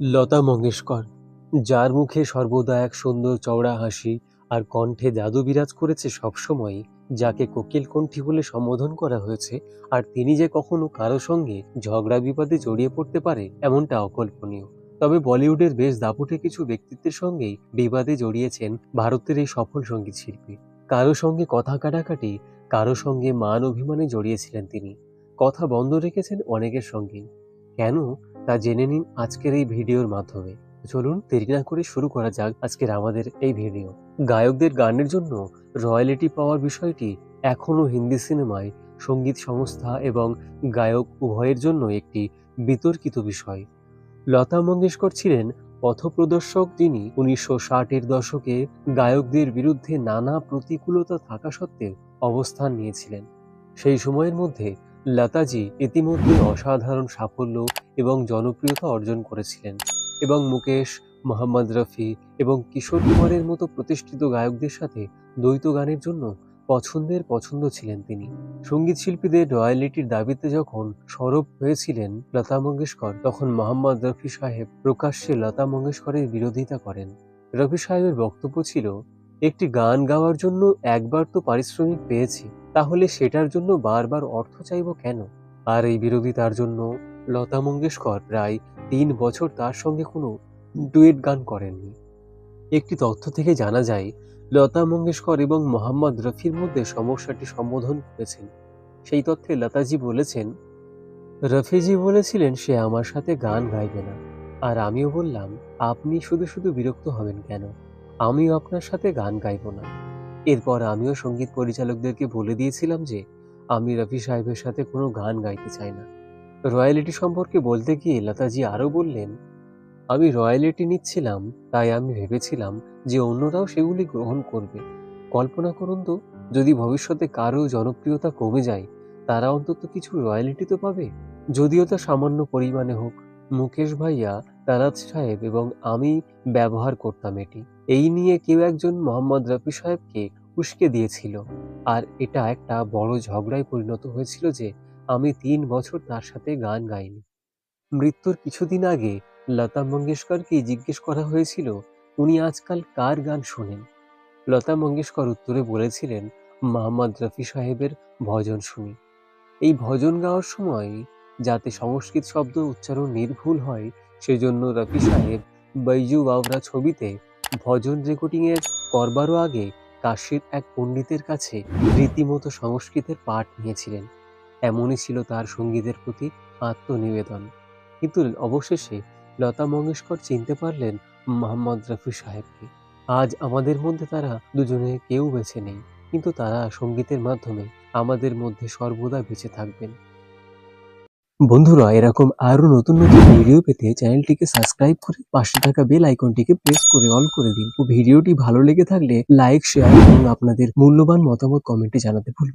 লতা মঙ্গেশকর, যার মুখে সর্বদা এক সুন্দর চওড়া হাসি আর কণ্ঠে জাদু বিরাজ করেছে সবসময়ই, যাকে কোকিল কণ্ঠী বলে সম্বোধন করা হয়েছে, আর তিনি যে কখনো কারও সঙ্গে ঝগড়া বিবাদে জড়িয়ে পড়তে পারে এমনটা অকল্পনীয়। তবে বলিউডের বেশ দাপুটে কিছু ব্যক্তিত্বের সঙ্গেই বিবাদে জড়িয়েছেন ভারতের এই সফল সংগীত শিল্পী। কারও সঙ্গে কথা কাটাকাটি, কারও সঙ্গে মান অভিমানে জড়িয়েছিলেন তিনি। কথা বন্ধ রেখেছেন অনেকের সঙ্গেই কেন? তা জেনে নিন আজকের এই ভিডিওর মাধ্যমে। চলুন দেরি না করে শুরু করা যাক আজকের আমাদের এই ভিডিও। গায়কদের গানের জন্য রয়্যালিটি পাওয়ার বিষয়টি এখনও হিন্দি সিনেমায় সংগীত সংস্থা এবং গায়ক উভয়ের জন্য একটি বিতর্কিত বিষয়। লতা মঙ্গেশকর ছিলেন পথপ্রদর্শক যিনি উনিশশো ষাটের দশকে গায়কদের বিরুদ্ধে নানা প্রতিকূলতা থাকা সত্ত্বেও অবস্থান নিয়েছিলেন। সেই সময়ের মধ্যে লতাজি ইতিমধ্যে অসাধারণ সাফল্য এবং জনপ্রিয়তা অর্জন করেছিলেন এবং মুকেশ, মোহাম্মদ রফি এবং কিশোর কুমারের মতো প্রতিষ্ঠিত গায়কদের সাথে দ্বৈত গানের জন্য পছন্দের পছন্দ ছিলেন তিনি। সংগীত শিল্পীদের রয়্যালিটির দাবিতে যখন সরব হয়েছিলেন লতা মঙ্গেশকর, তখন মোহাম্মদ রফি সাহেব প্রকাশ্যে লতা মঙ্গেশকরের বিরোধিতা করেন। রফি সাহেবের বক্তব্য ছিল একটি গান গাওয়ার জন্য একবার তো পারিশ্রমিক পেয়েছি, তাহলে সেটার জন্য বারবার অর্থ চাইব কেন? আর এই বিরোধিতার জন্য লতা মঙ্গেশকর প্রায় তিন বছর তার সঙ্গে কোনো ডুয়েট গান করেননি। একটি তথ্য থেকে জানা যায়, লতা মঙ্গেশকর এবং মোহাম্মদ রফির মধ্যে সমস্যাটি সম্বোধন করেছেন। সেই তথ্যে লতাজি বলেছেন, রফিজি বলেছিলেন সে আমার সাথে গান গাইবে না, আর আমিও বললাম, আপনি শুধু শুধু বিরক্ত হবেন কেন? আমিও আপনার সাথে গান গাইব না। এরপর আমিও সংগীত পরিচালকদেরকে বলে দিয়েছিলাম যে, আমি রফি সাহেবের সাথে কোনো গান গাইতে চাই না। রয়্যালিটি সম্পর্কে বলতে গিয়ে লতাজি আরও বললেন, আমি রয়্যালিটি নিচ্ছিলাম, তাই আমি ভেবেছিলাম যে অন্যরাও সেগুলি গ্রহণ করবে। কল্পনা করুন তো, যদি ভবিষ্যতে কারও জনপ্রিয়তা কমে যায়, তারা অন্তত কিছু রয়্যালিটি তো পাবে। যদিও তা সামান্য পরিমাণে হোক, মুকেশ ভাইয়া তারাজ সাহেব এবং আমি ব্যবহার করতাম এটি। এই নিয়ে কেউ একজন মোহাম্মদ রফি সাহেবকে উস্কে দিয়েছিল। আর এটা একটা বড় ঝগড়ায় পরিণত হয়েছিল যে আমি তিন বছর তার সাথে গান গাইনি। মৃত্যুর কিছুদিন আগে লতা মঙ্গেশকরকে জিজ্ঞেস করা হয়েছিল, উনি আজকাল কার গান শোনেন? লতা মঙ্গেশকর উত্তরে বলেছিলেন, মোহাম্মদ রফি সাহেবের ভজন শুনি। এই ভজন গাওয়ার সময় যাতে সংস্কৃত শব্দ উচ্চারণ নির্ভুল হয় সেজন্য রফি সাহেব বৈজু বাবরা ছবিতে ভজন রেকর্ডিংয়ের করবারও আগে কাশীর এক পণ্ডিতের কাছে রীতিমতো সংস্কৃতের পাঠ নিয়েছিলেন। এমনই ছিল তার সঙ্গীতের প্রতি আত্মনিবেদন। কিন্তু অবশেষে লতা মঙ্গেশকর চিনতে পারলেন মোহাম্মদ রফি সাহেবকে। আজ আমাদের মধ্যে তারা দুজনে কেউ বেছে নেই, কিন্তু তারা সঙ্গীতের মাধ্যমে আমাদের মধ্যে সর্বদা বেঁচে থাকবেন। বন্ধুরা, এরকম আরও নতুন নতুন ভিডিও পেতে চ্যানেলটিকে সাবস্ক্রাইব করে পাশে থাকা বেল আইকনটিকে প্রেস করে অল করে দিন ও ভিডিওটি ভালো লেগে থাকলে লাইক শেয়ার এবং আপনাদের মূল্যবান মতামত কমেন্টে জানাতে ভুলবেন।